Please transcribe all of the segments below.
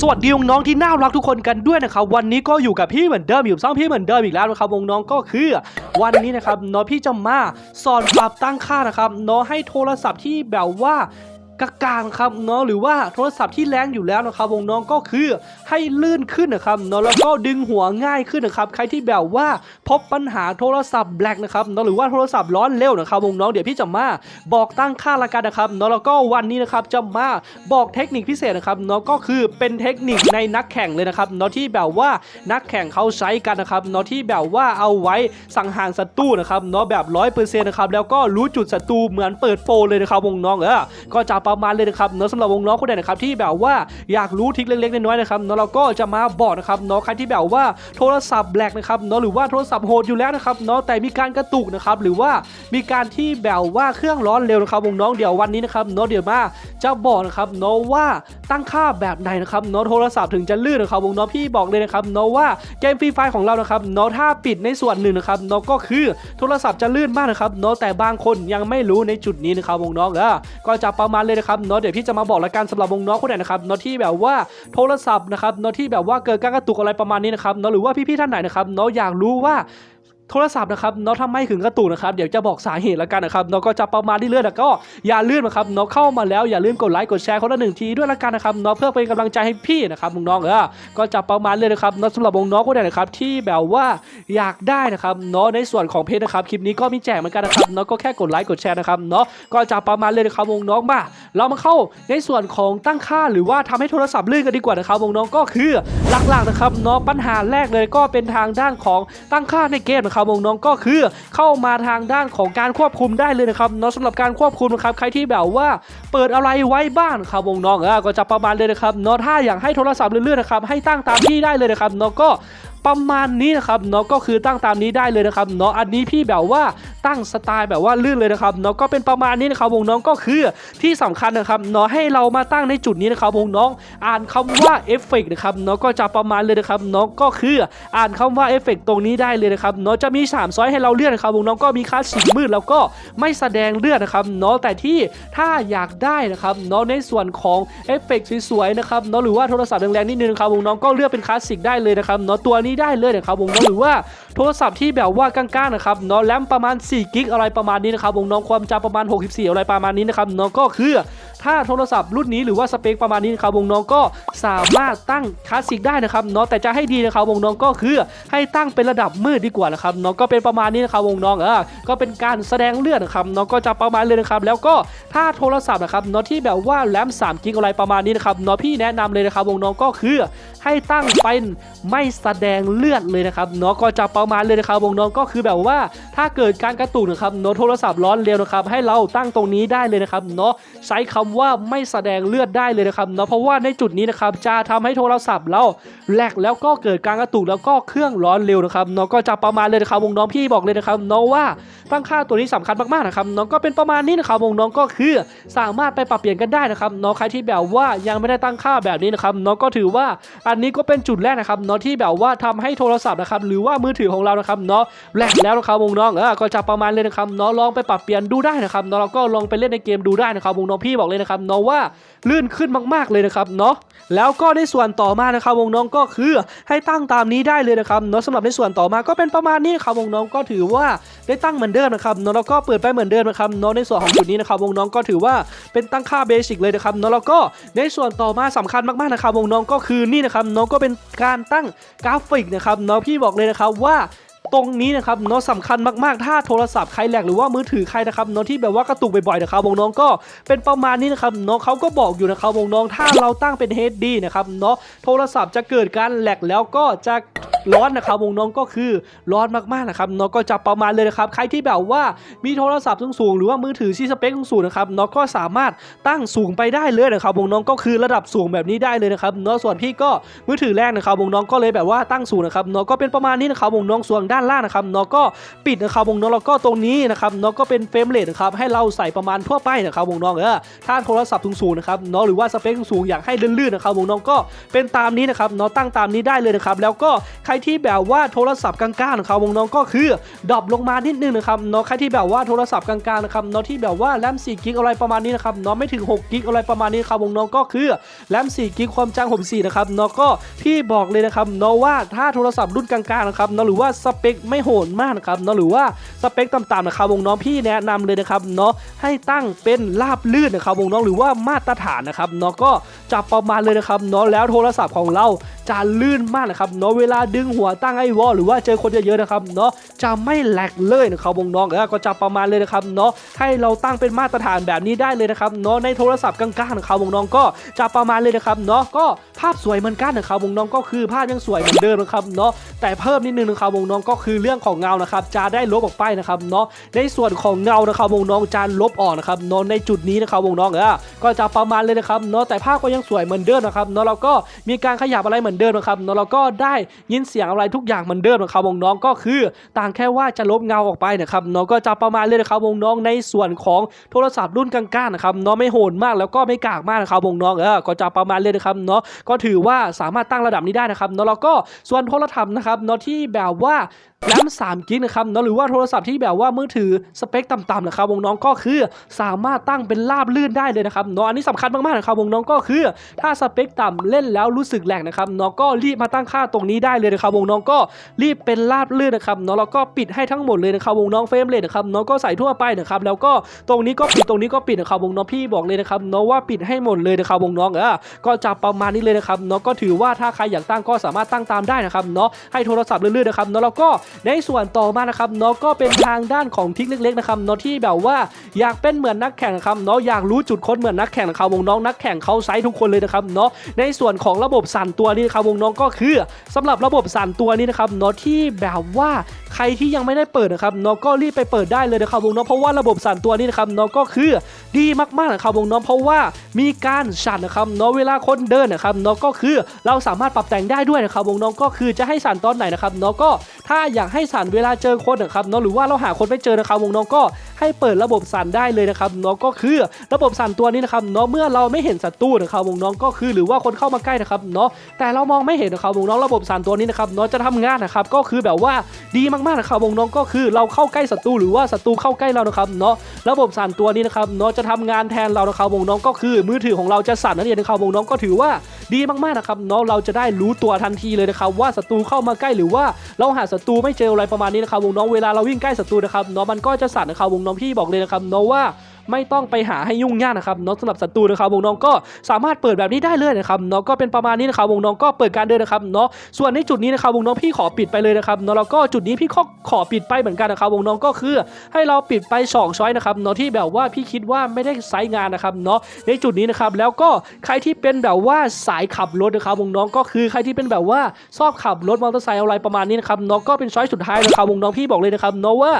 สวัสดีน้องๆที่น่ารักทุกคนกันด้วยนะครับวันนี้ก็อยู่กับพี่เหมือนเดิมอยู่ซ่องพี่เหมือนเดิมอีกแล้วนะครับวงน้องก็คือ วันนี้นะครับน้องพี่จะมาสอนปรับตั้งค่านะครับน้องให้โทรศัพท์ที่แบบว่า กากางครับเนาะหรือว่าโทรศัพท์ที่แรงอยู่แล้วนะครับวงน้องก็คือให้ลื่นขึ้นนะครับเนาะแล้วก็ดึงหัวง่ายขึ้นนะครับใครที่แบบว่าพบปัญหาโทรศัพท์แบล็กนะครับเนาะหรือว่าโทรศัพท์ร้อนเร็วนะครับวงน้องเดี๋ยวพี่จะมาบอกตั้งค่าละกันนะครับเนาะแล้วก็วันนี้นะครับจะมาบอกเทคนิคพิเศษนะครับเนาะก็คือเป็นเทคนิคในนักแข่งเลยนะครับเนาะที่แบบว่านักแข่งเขาใช้กันนะครับเนาะที่แบบว่าเอาไว้สังหารศัตรูนะครับเนาะแบบร้อยเปอร์เซ็นต์นะครับแล้วก็รู้จุดศัตรูเหมือนเปิดโปเลยนะครับวงน้องเออก็จะประมาณเลยนะครับเนาะสำหรับวงน้องคนไหนนะครับที่แบบว่าอยากรู้ทิคเล็กๆน้อยๆนะครับเนาะเราก็จะมาบอกนะครับเนาะใครที่แบบว่าโทรศัพท์แบล็กนะครับเนาะหรือว่าโทรศัพท์โหดอยู่แล้วนะครับเนาะแต่มีการกระตุกนะครับหรือว่ามีการที่แบบว่าเครื่องร้อนเร็วนะครับวงน้องเดี๋ยววันนี้นะครับเนาะเดี๋ยวมาจะบอกนะครับเนาะว่าตั้งค่าแบบไหนนะครับเนาะโทรศัพท์ถึงจะลื่นนะครับวงน้องพี่บอกเลยนะครับเนาะว่าเกมฟรีไฟของเรานะครับเนาะถ้าปิดในส่วนหนึ่งนะครับเนาะก็คือโทรศัพท์จะลื่นมากนะครับเนาะแต่บางคนยังไม่รู้ในจุดนี้นะครับวงน้องก็จะประมาณเลยนะครับเนาะเดี๋ยวพี่จะมาบอกละกันสำหรับวงน้องคนไหนนะครับเนาะที่แบบว่าโทรศัพท์นะครับเนาะที่แบบว่าเกิดการกระตุกอะไรประมาณนี้นะครับเนาะหรือว่าพี่ๆท่านไหนนะครับเนาะอยากรู้ว่า โทรศัพท์นะครับเนาะทำไมถึงกระตุกนะครับเดี๋ยวจะบอกสาเหตุแล้วกันนะครับเนาะก็จะประมาณที่เลื่อนแล้วก็อย่าลื่นนะครับเนาะเข้ามาแล้วอย่าลืมกดไลค์กดแชร์คนละหนึ่งทีด้วยละกันนะครับเนาะเพื่อเป็นกำลังใจให้พี่นะครับน้องๆเออก็จะประมาณเลยนะครับเนาะสำหรับน้องๆคนไหนนะครับที่แบบว่าอยากได้นะครับเนาะในส่วนของเพจนะครับคลิปนี้ก็มีแจกเหมือนกันนะครับเนาะก็แค่กดไลค์กดแชร์นะครับเนาะก็จะประมาณเลยนะครับวงน้องมาเรามาเข้าในส่วนของตั้งค่าหรือว่าทำให้โทรศัพท์ลื่นกันดีกว่านะครับน้องก็คือหลักๆนะครับเนาะปัญหาแรกเลยก็เป็นทางด้านของตั้งค่าในเกมนะครับน้องก็คือเข้ามาทางด้านของการควบคุมได้เลยนะครับเนาะสำหรับการควบคุมนะครับใครที่แบบว่าเปิดอะไรไว้บ้างครับวงน้องก็จะประมาณเลยนะครับเนาะถ้าอยากให้โทรศัพท์เลื่อนๆนะครับให้ตั้งตามที่ได้เลยนะครับเนาะก็ ประมาณนี้นะครับเนาะก็คือตั้งตามนี้ได้เลยนะครับเนาะอันนี้พี่แบบว่าตั้งสไตล์แบบว่าลื่นเลยนะครับเนาะก็เป็นประมาณนี้นะครับวงน้องก็คือที่สำคัญนะครับเนาะให้เรามาตั้งในจุดนี้นะครับวงน้องอ่านคำว่าเอฟเฟกต์นะครับเนาะก็จะประมาณเลยนะครับเนาะก็คืออ่านคำว่าเอฟเฟกต์ตรงนี้ได้เลยนะครับเนาะจะมี3ซอยให้เราเลื่อนนะครับวงน้องก็มีคลาสสีมืดแล้วก็ไม่แสดงเลือดนะครับเนาะแต่ที่ถ้าอยากได้นะครับเนาะในส่วนของเอฟเฟกต์สวยๆนะครับเนาะหรือว่าโทรศัพท์แรงๆนิดนึงนะครับวงน้องก็เลือกเป็นคลาสสิกได้เลยนะครับเนาะตัวนี้ได้เลยนะครับวงน้องหรือว่าโทรศัพท์ที่แบบว่ากลางๆนะครับเนาะแรมประมาณ4กิกอะไรประมาณนี้นะครับวงน้องความจำประมาณ 64 อะไรประมาณนี้นะครับเนาะก็คือถ้าโทรศัพท์รุ่นนี้หรือว่าสเปคประมาณนี้นะครับวงน้องก็สามารถตั้งคลาสสิกได้นะครับเนาะแต่จะให้ดีนะครับวงน้องก็คือให้ตั้งเป็นระดับมืดดีกว่านะครับเนาะก็เป็นประมาณนี้นะครับวงน้องเออก็เป็นการแสดงเลือดนะครับเนาะก็จะประมาณเลยนะครับแล้วก็ถ้าโทรศัพท์นะครับเนาะที่แบบว่าแรม3กิกอะไรประมาณนี้นะครับเนาะพี่แนะนำเลยนะครับวงน้องก็คือ ให้ตั้งเป็นไม่แสดงเลือดเลยนะครับเนาะก็จะประมาณเลยนะครับวงน้องก็คือแบบว่า ถ้าเกิดการกระตุกนะครับเนาะโทรศัพท์ร้อนเร็วนะครับให้เราตั้งตรงนี้ได้เลยนะครับเนาะใช้คำว่าไม่แสดงเลือดได้เลยนะครับเนาะเพราะว่าในจุดนี้นะครับจะทำให้โทรศัพท์เราแหลกแล้วก็เกิดการกระตุกแล้วก็เครื่องร้อนเร็วนะครับเนาะก็จะประมาณเลยนะครับวงน้องพี่บอกเลยนะครับเนาะว่า ตั้งค่าตัวนี้สำคัญมากๆนะครับเนาะก็เป็นประมาณนี้นะครับวงน้องก็คือสามารถไปปรับเปลี่ยนกันได้นะครับเนาะใครที่แบบว่ายังไม่ได้ตั้งค่าแบบนี้นะครับเนาะก็ถือว่าอันนี้ก็เป็นจุดแรกนะครับเนาะที่แบบว่าทำให้โทรศัพท์นะครับหรือว่ามือถือของเรานะครับเนาะแหลกแล้วนะครับวงน้องเออก็จะประมาณเลยนะครับเนาะลองไปปรับเปลี่ยนดูได้นะครับนาะเราก็ลองไปเล่นในเกมดูได้นะครับวงน้องพี่บอกเลยนะครับเนาะว่าลื่นขึ้นมากๆเลยนะครับเนาะแล้วก็ในส่วนต่อมานะครับวงน้องก็คือให้ตั้งตามนี้ได้เลยนะครับเนาะสำหรับในส่วนต่อมาก็เป็นประมาณนี้ครับวงน้องก็ถือว่าได้ตั้งเหมือนเดิมนะครับเนาะแล้วก็เปิดไปเหมือนเดิมนะครับเนาะในส่วนของจุดนี้นะครับวงน้องก็ถือว่าเป็นตั้งค่าเบสิกเลยนะครับเนาะแล้วก็ในส่วนต่อมาสำคัญมากๆนะครับวงน้องก็คือนี่นะครับเนาะก็เป็นการตั้งกราฟิกนะครับเนาะพี่บอกเลยนะครับว่าตรงนี้นะครับเนาะสำคัญมากๆ ถ้าโทรศัพท์ใครแหลกหรือว่ามือถือใครนะครับเนาะที่แบบว่ากระตุกบ่อยๆนะครับวงน้องก็เป็นประมาณนี้นะครับเนาะเขาก็บอกอยู่นะครับวงน้องถ้าเราตั้งเป็น HD นะครับเนาะโทรศัพท์จะเกิดการแหลกแล้วก็จะ ร้อนนะครับวงน้องก็คือร้อนมากๆนะครับเนาะก็จะประมาณเลยนะครับใครที่แบบว่ามีโทรศัพท์สูงๆหรือว่ามือถือที่สเปคสูงๆนะครับเนาะก็สามารถตั้งสูงไปได้เลยนะครับวงน้องก็คือระดับสูงแบบนี้ได้เลยนะครับเนาะส่วนพี่ก็มือถือแรกนะครับวงน้องก็เลยแบบว่าตั้งสูงนะครับเนาะก็เป็นประมาณนี้นะครับวงน้องส่วนด้านล่างนะครับเนาะก็ปิดนะครับวงน้องแล้วก็ตรงนี้นะครับเนาะก็เป็นเฟรมเรทนะครับให้เราใส่ประมาณทั่วไปนะครับวงน้องเออถ้าโทรศัพท์สูงๆนะครับเนาะหรือว่าสเปคสูงๆอยากให้ลื่นๆนะครับวงน้องก็เป็นตามนี้นะครับเนาะตั้งตามนี้ได้เลยนะครับแล้วก็ใครรที่แบบว่าโทรศัพท์กลางๆนะครับวงน้องก็คือดรอปลงมานิดนึงนะครับเนาะใครที่แบบว่าโทรศัพท์กลางๆนะครับเนาะที่แบบว่าแรม4กิกอะไรประมาณนี้นะครับเนาะไม่ถึง6กิกอะไรประมาณนี้ครับวงน้องก็คือแรม4กิกความจำ64นะครับเนาะก็พี่บอกเลยนะครับเนาะว่าถ้าโทรศัพท์รุ่นกลางๆนะครับเนาะหรือว่าสเปคไม่โหดมากนะครับเนาะหรือว่าสเปคต่ำๆนะครับวงน้องพี่แนะนำเลยนะครับเนาะให้ตั้งเป็นราบลื่นนะครับวงน้องหรือว่ามาตรฐานนะครับเนาะก็จะประมาณเลยนะครับเนาะแล้วโทรศัพท์ของเราจะลื่นมากนะครับเนาะเวลาดึงหัวตั้งไอ้วอลหรือว่าเจอคนเยอะๆนะครับเนาะจะไม่แหลกเลยนะครับวงน้องก็จะประมาณเลยนะครับเนาะให้เราตั้งเป็นมาตรฐานแบบนี้ได้เลยนะครับเนาะในโทรศัพท์กลางๆนะครับวงน้องก็จะประมาณเลยนะครับเนาะก็ภาพสวยเหมือนกันนะครับวงน้องก็คือภาพยังสวยเหมือนเดิมนะครับเนาะแต่เพิ่มนิดนึงนะครับวงน้องก็คือเรื่องของเงานะครับจะได้ลบออกไปนะครับเนาะในส่วนของเงานะครับวงน้องจะลบออกนะครับเนาะในจุดนี้นะครับวงน้องเออก็จะประมาณเลยนะครับเนาะแต่ภาพก็ยังสวยเหมือนเดิมนะครับเนาะเราก็มีการขยับอะไรเหมือนเดิมนะครับเนาะเราก็ได้ยินเสียงอะไรทุกอย่างเหมือนเดิมนะครับวงน้องก็คือ ต่างแค่ว่าจะลบเงาออกไปนะครับเนาะก็จะประมาณเลยนะครับวงน้องในส่วนของโทรศัพท์รุ่นกลางๆนะครับเนาะไม่โหดมากแล้วก็ไม่กากมากนะครับวงน้องเออก็จะประมาณเลยนะครับเนาะก็ถือว่าสามารถตั้งระดับนี้ได้นะครับเนาะแล้วก็ส่วนโทรศัพท์นะครับเนาะที่แบบว่า แรม3กิกนะครับเนาะหรือว่าโทรศัพท์ที่แบบว่ามือถือสเปคต่ำๆนะครับวงน้องก็คือสามารถตั้งเป็นราบลื่นได้เลยนะครับเนาะอันนี้สำคัญมากๆนะครับวงน้องก็คือ ถ้าสเปคต่ำเล่นแล้วรู้สึกแหลกนะครับเนาะก็รีบมาตั้งค่าตรงนี้ได้เลยนะครับวงน้องก็รีบเป็นราบลื่นนะครับเนาะแล้วก็ปิดให้ทั้งหมดเลยนะครับวงน้องเฟรมเลยนะครับเนาะก็ใส่ทั่วไปนะครับแล้วก็ตรงนี้ก็ปิดตรงนี้ก็ปิดนะครับวงน้องพี่บอกเลยนะครับเนาะว่าปิดให้หมดเลยนะครับวงน้องเออก็จะประมาณนี้เลยนะครับเนาะก็ถือว่าถ้าใครอยากตั้งก็สามารถตั้งตามได้นะครับเนาะให้โทรศัพท์เรื่อยๆนะครับเนาะแล้วก็ในส่วนต่อมานะครับเนาะก็เป็นทางด้านของทิกเล็กๆนะครับเนาะที่แบบว่าอยากเป็นเหมือนนักแข่งนะครับเนาะอยากรู้จุดค้นเหมือนนักแข่งนะครับวงน้องนักแข่งเขาไซส์ทุกคนเลยนะครับเนาะในส่วนของระบบสั่นตัวนี้นะครับวงน้องก็คือสำหรับระบบสั่นตัวนี้นะครับเนาะที่แบบว่า ใครที่ยังไม่ได้เปิดนะครับนาะก็รีบไปเปิดได้เลยนะครับวงน้องเพราะว่าระบบสั่นตัวนี้นะครับนาะก็คือดีมากๆนะครับวงน้องเพราะว่ามีการสั่นนะครับเนาะเวลาคนเดินนะครับนาะก็คือเราสามารถปรับแต่งได้ด้วยนะครับวงน้องก็คือจะให้สั่นตอนไหนนะครับนาะก็ถ้าอยากให้สั่นเวลาเจอคนนะครับเนาะหรือว่าเราหาคนไม่เจอนะครับวงน้องก็ ให้เปิดระบบสั่นได้เลยนะครับเนาะก็คือระบบสั่นตัวนี้นะครับเนาะเมื่อเราไม่เห็นศัตรูนะครับวงน้องก็คือหรือว่าคนเข้ามาใกล้นะครับเนาะแต่เรามองไม่เห็นนะครับวงน้องระบบสั่นตัวนี้นะครับเนาะจะทำงานนะครับก็คือแบบว่าดีมากๆนะครับวงน้องก็คือเราเข้าใกล้ศัตรูหรือว่าศัตรูเข้าใกล้เรานะครับเนาะระบบสั่นตัวนี้นะครับเนาะจะทำงานแทนเรานะครับวงน้องก็คือมือถือของเราจะสั่นนั่นเองนะครับวงน้องก็ถือว่า ดีมากๆนะครับเนาะเราจะได้รู้ตัวทันทีเลยนะครับว่าศัตรูเข้ามาใกล้หรือว่าเราหาศัตรูไม่เจออะไรประมาณนี้นะครับวงน้องเวลาเราวิ่งใกล้ศัตรูนะครับเนาะมันก็จะสั่นนะครับวงน้องพี่บอกเลยนะครับเนาะว่า ไม่ต้องไปหาให้ยุ่งยากนะครับเนาะสำหรับศัตรูนะครับวงน้องก็สามารถเปิดแบบนี้ได้เลยนะครับเนาะก็เป็นประมาณนี้นะครับวงน้องก็เปิดการเดินนะครับเนาะส่วนในจุดนี้นะครับวงน้องพี่ขอปิดไปเลยนะครับเนาะแล้วก็จุดนี้พี่ขอขอปิดไปเหมือนกันนะครับวงน้องก็คือให้เราปิดไปสองช้อยนะครับเนาะที่แบบว่าพี่คิดว่าไม่ได้ไซส์งานนะครับเนาะในจุดนี้นะครับแล้วก็ใครที่เป็นแบบว่าสายขับรถนะครับวงน้องก็คือใครที่เป็นแบบว่าชอบขับรถมอเตอร์ไซค์อะไรประมาณนี้นะครับเนาะก็เป็นช้อยสุดท้ายนะครับวงน้องพี่บอกเลยนะครับเนาะว่า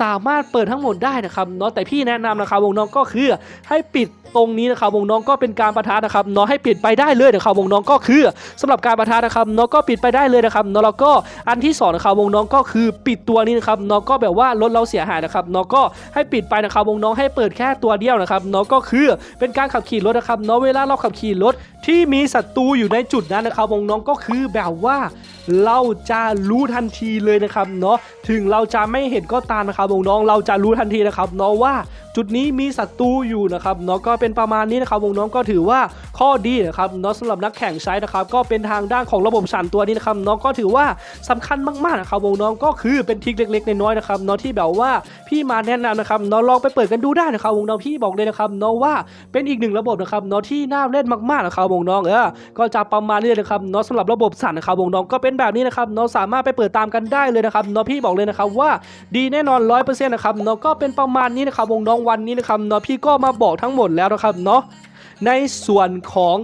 สามารถเปิดทั้งหมดได้นะครับเนาะแต่พี่แนะนำนะครับวงน้องก็คือ ให้ปิดตรงนี้นะครับวงน้องก็เป็นการประทะนะครับเนาะให้ปิดไปได้เลยนะครับวงน้องก็คือสำหรับการประทะนะครับเนาะก็ปิดไปได้เลยนะครับเนาะแล้วก็อันที่สองนะครับวงน้องก็คือปิดตัวนี้นะครับเนาะก็แบบว่ารถเราเสียหายนะครับเนาะก็ให้ปิดไปนะครับวงน้องให้เปิดแค่ตัวเดียวนะครับเนาะก็คือเป็นการขับขี่รถนะครับเนาะเวลาเราขับขี่รถที่มีศัตรูอยู่ในจุดนั้นนะครับวงน้องก็คือแบบว่าเราจะรู้ทันทีเลยนะครับเนาะถึงเราจะไม่เห็นก็ตามนะครับวงน้องเราจะรู้ทันทีนะครับเนาะว่าจุดนี้มีศัตรูอยู่นะครับเนาะก็เป็นประมาณนี้นะครับวงน้องก็ถือว่าข้อดีนะครับเนาะสำหรับนักแข่งใช้นะครับก็เป็นทางด้านของระบบสั่นตัวนี้นะครับเนาะก็ถือว่าสำคัญมากๆนะครับวงน้องก็คือเป็นทริคเล็กๆน้อยๆนะครับเนาะที่แบบว่าพี่มาแนะนำนะครับเนาะลองไปเปิดกันดูได้นะครับวงน้องพี่บอกเลยนะครับเนาะว่าเป็นอีกหนึ่งระบบนะครับเนาะที่น่าเล่นมากๆนะครับวงน้องเออก็จะประมาณนี้เลยนะครับเนาะสำหรับระบบสั่นนะครับวงน้องก็เป็นแบบนี้นะครับเนาะสามารถไปเปิดตามกันได้เลยนะครับเนาะพี่บอกเลยนะครับว่าดีแน่นอนร้อยเปอร์เซ็นต์นะครับเนาะก็เป็นประมาณนี้นะครับวงน้องวันนี้นะครับเนาะพี่ก็มาบอกทั้งหมดแล้วนะครับเนาะในส่วนของ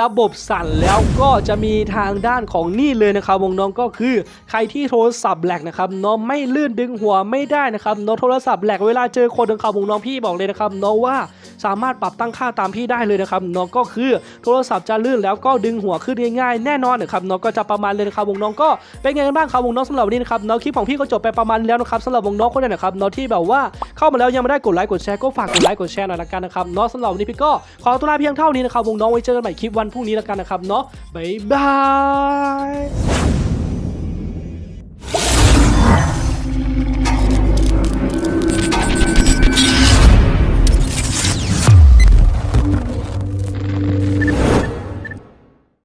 ระบบสั่นแล้วก็จะมีทางด้านของนี่เลยนะครับวงน้องก็คือใครที่โทรศัพท์แหลกนะครับเนาะไม่ลื่นดึงหัวไม่ได้นะครับเนาะโทรศัพท์แหลกเวลาเจอคนนะครับวงน้องพี่บอกเลยนะครับเนาะว่า สามารถปรับตั้งค่าตามพี่ได้เลยนะครับเนาะก็คือโทรศัพท์จะลื่นแล้วก็ดึงหัวขึ้นง่ายๆแน่นอนนะครับเนาะก็จะประมาณเลยนะครับวงน้องก็เป็นไงกันบ้างครับวงน้องสำหรับวันนี้นะครับเนาะคลิปของพี่ก็จบไปประมาณแล้วนะครับสำหรับวงน้องคนไหนนะครับเนาะที่แบบว่าเข้ามาแล้วยังไม่ได้กดไลค์กดแชร์ก็ฝากกดไลค์กดแชร์หน่อยละกันนะครับเนาะสำหรับวันนี้พี่ก็ขอตัวลาเพียงเท่านี้นะครับวงน้องไว้เจอกันใหม่คลิปวันพรุ่งนี้ละกันนะครับเนาะบ๊ายบาย